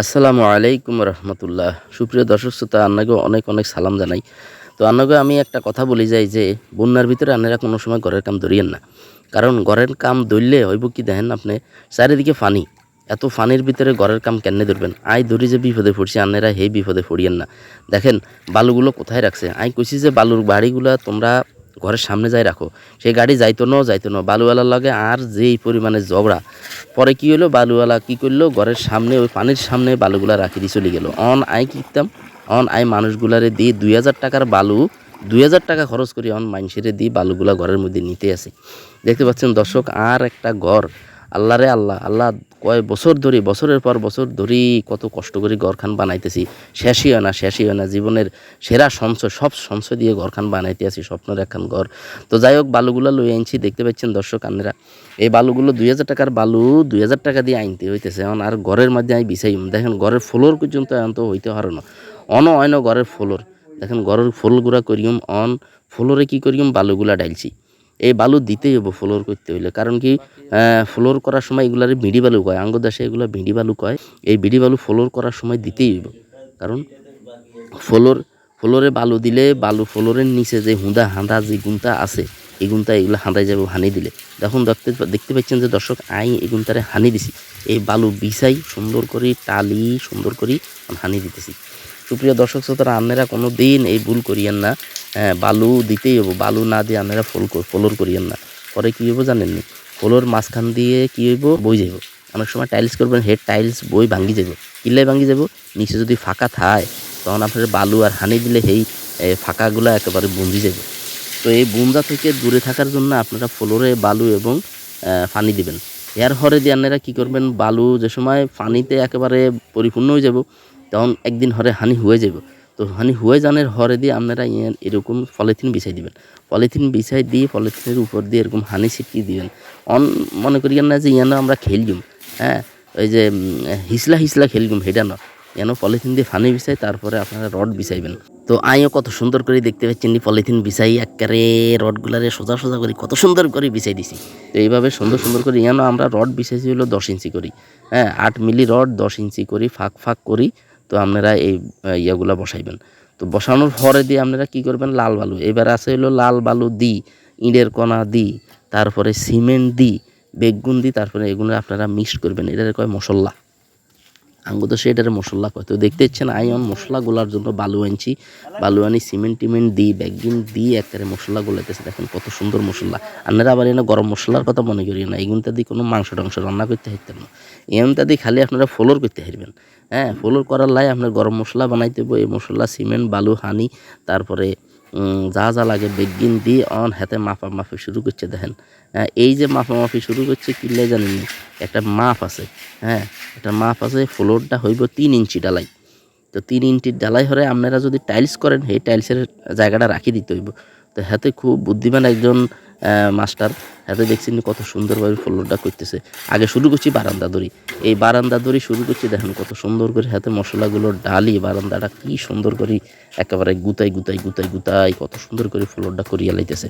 আসসালামু আলাইকুম রহমতুল্লাহ। সুপ্রিয় দর্শক শ্রোতা আন্নাকে অনেক অনেক সালাম জানাই। তো আন্নাকে আমি একটা কথা বলি যাই যে, বন্যার ভিতরে আন্নারা কোনো সময় ঘরের কাম ধরিয়েন না। কারণ ঘরের কাম ধরলে হইব কি দেখেন আপনি, চারিদিকে ফানি। এত ফানির ভিতরে ঘরের কাম কেন ধরবেন? আই ধরি যে বিপদে পড়ছি, আন্নারা সেই বিপদে পড়িয়েন না। দেখেন, বালুগুলো কোথায় রাখছে? আই কইছি যে, বালুর বাড়িগুলা তোমরা ঘরের সামনে যাই রাখো। সেই গাড়ি যাইতো ন যাইতো ন বালুওয়ালার লগে আর যেই পরিমাণে ঝগড়া, পরে কি হলো বালুওয়ালা কি করল? ঘরের সামনে, ওই পানির সামনে বালুগুলা রাখি দিয়ে চলে গেলো। অন আই কিনতাম অন আই মানুষগুলারে দিয়ে দুই হাজার টাকার বালু, দুই হাজার টাকা খরচ করি অন মানুষেরে দিয়ে বালুগুলা ঘরের মধ্যে নিতে আসে। দেখতে পাচ্ছেন দর্শক, আর একটা ঘর। আল্লাহ রে আল্লাহ আল্লাহ কয় বছর ধরে, বছরের পর বছর ধরেই কত কষ্ট করে ঘরখান বানাইতেছি। শেষই হয় না, শেষই হয় না। জীবনের সেরা সঞ্চয়, সব সঞ্চয় দিয়ে ঘরখান বানাইতে আছি, স্বপ্নের একখান ঘর। তো যাই হোক, বালুগুলো লই আনছি, দেখতে পাচ্ছেন দর্শক আন্নেরা। এই বালুগুলো দুই হাজার টাকার বালু, দুই হাজার টাকা দিয়ে আনতে হইতেছে। এখন আর ঘরের মধ্যে আমি বিছাইম দেখেন, ঘরের ফ্লোর পর্যন্ত এখন তো হইতে পারো না। অন অন্য ঘরের ফ্লোর। দেখেন, ঘরের ফ্লোরগুলা করিম, অন ফ্লোরে কি করিম? বালুগুলা ডাইলছি। এই বালু দিতেই হব ফ্লোর করতে হইলে। কারণ কি ফ্লোর করার সময় এগুলার ভিডি বালু কয়। আঙ্গ দেশে এগুলো ভিডি বালু কয়। এই ভিডি বালু ফ্লোর করার সময় দিতেই হইব। কারণ ফ্লোর, ফ্লোরে বালু দিলে বালু ফ্লোরের নিচে যে হুঁদা, হাঁদা যে গুন্তা আছে, এই গুন্তা এগুলো হাঁদাই যাবে হানি দিলে। দেখুন, দেখতে দেখতে পাচ্ছেন যে দর্শক, আই এই গুন্তারে হানি দিছি। এই বালু বিছাই সুন্দর করে, টালি সুন্দর করে হানি দিতেছি। সুপ্রিয় দর্শক, শ্রোতারা, আপনারা কোনো দিন এই ভুল করিয়েন না। হ্যাঁ, বালু দিতেই হব বালু না দিয়ে আপনারা ফল ফলোর করিয়েন না। পরে কী হইব জানেননি? ফলোর মাঝখান দিয়ে কী হইব? বই যাইব। অনেক সময় টাইলস করবেন হেড টাইলস বই ভাঙ্গি যাব কিল্লাই ভাঙ্গি যাব নিচে যদি ফাঁকা থায় তখন আপনার বালু আর হানি দিলে সেই ফাঁকাগুলো একেবারে বুঞ্জি যাবে তো এই বুঞ্জা থেকে দূরে থাকার জন্য আপনারা ফ্লোরে বালু এবং পানি দিবেন। এর হরে দিয়ে আপনারা কী করবেন? বালু যে সময় পানিতে একেবারে পরিপূর্ণ হয়ে যাব তখন একদিন হরে হানি হয়ে যাব তো হানি হয়ে জানের হরে দিয়ে আপনারা এরকম পলিথিন বিছাই দিবেন। পলিথিন বিছাই দিয়ে পলিথিনের উপর দিয়ে এরকম হানি ছিটিয়ে দিবেন। অন মনে করিয়েন না যে ইয়ানো আমরা খেলজুম হ্যাঁ? ওই যে হিসলা হিসলা খেলজুম হেটা না। যেন পলিথিন দিয়ে ফানি বিছাই তারপরে আপনারা রড বিছাইবেন। তো আইও কত সুন্দর করে দেখতে পাচ্ছেন পলিথিন বিছাই একেবারে রডগুলারে সোজা সোজা করে কত সুন্দর করে বিছাই দিছি। তো এইভাবে সুন্দর সুন্দর করে ইয়ানো আমরা রড বিছাইছি হলো দশ ইঞ্চি করি হ্যাঁ? আট মিলি রড দশ ইঞ্চি করি, ফাঁক ফাঁক করি তো আপনারা এই ইয়াগুলো বসাইবেন। তো বসানোর পরে দিয়ে আপনারা কি করবেন? লাল বালু। এবার আছে হলো লাল বালু দি ইঁড়ের কণা দি, তারপরে সিমেন্ট দি, বেগুন দি, তারপরে এগুলো আপনারা মিক্স করবেন। এটা কয় মশলা? আঙ্গুতো সে এটারে মশলা কয়। তো দেখতে ইচ্ছেন আই আমি মশলাগুলার জন্য বালু আনছি। বালু আনি সিমেন্ট টিমেন্ট দিই, ব্যাগিন দিয়ে একেবারে মশলা গুলাইতেছে। দেখেন কত সুন্দর মশলা। আপনারা আবার এনে গরম মশলার কথা মনে করি না। এগুনটা দিয়ে কোনো মাংস টাংস রান্না করতে হারতেন না। এমনটা দিয়ে খালি আপনারা ফলোর করতে হারবেন হ্যাঁ ফলোর করার লাই আপনার গরম মশলা বানাইতে হবে এই মশলা, সিমেন্ট, বালু, হানি, তারপরে যা যা লাগে বেগিন দিয়ে অন হাতে মাফা মাফি শুরু করছে দেখেন। হ্যাঁ, এই যে মাফা মাফি শুরু করছে কিনলে জানেন একটা মাপ আছে হ্যাঁ একটা মাপ আছে ফ্লোরটা হইব তিন ইঞ্চি ডালাই তো তিন ইঞ্চির ডালাই হলে আপনারা যদি টাইলস করেন সেই টাইলসের জায়গাটা রাখি দিতে হইব। তো হাতে খুব বুদ্ধিমান একজন মাস্টার হাতে দেখছেন কত সুন্দরভাবে ফ্লোরটা করতেছে। আগে শুরু করছি বারান্দা দড়ি। এই বারান্দা দড়ি শুরু করছি দেখেন কত সুন্দর করে হাতে মশলাগুলো ডালি, বারান্দাটা কি সুন্দর করে একেবারে গুতাই গুতাই গুতাই গুতাই কত সুন্দর করে ফ্লোরটা করিয়া লাইতেছে।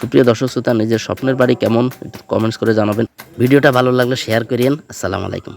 সুপ্রিয় দর্শক শ্রোতা, নিজের স্বপ্নের বাড়ি কেমন? কমেন্টস করে জানাবেন। ভিডিওটা ভালো লাগলে শেয়ার করিয়েন। আসসালামু আলাইকুম।